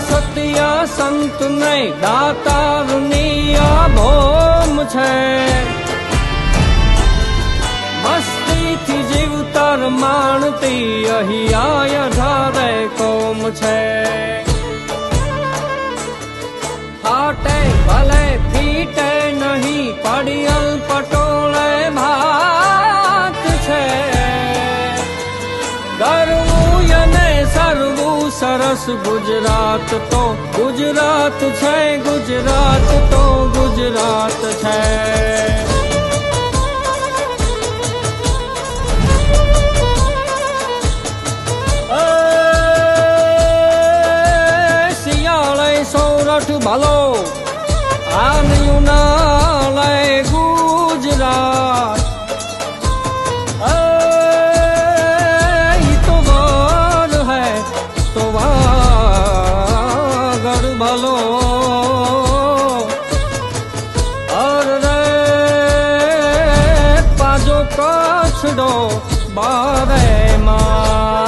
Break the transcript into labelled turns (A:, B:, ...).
A: સત્ય સંત નહીં દાતારની આ ભોમ છે. મસ્તીથી જીવતર માણતી અહીં ધારે કોમ છે. ફાટે, ભલે ફીટે નહીં, પડિયલ પટોળે ભાત છે. ગરવું સરસ ગુજરાત તો ગુજરાત છે ગુજરાત તો ગુજરાત છે એ શિયાળે સૌરઠ ભલો આનયું ભલો અર પાજો કછડો બારે માં.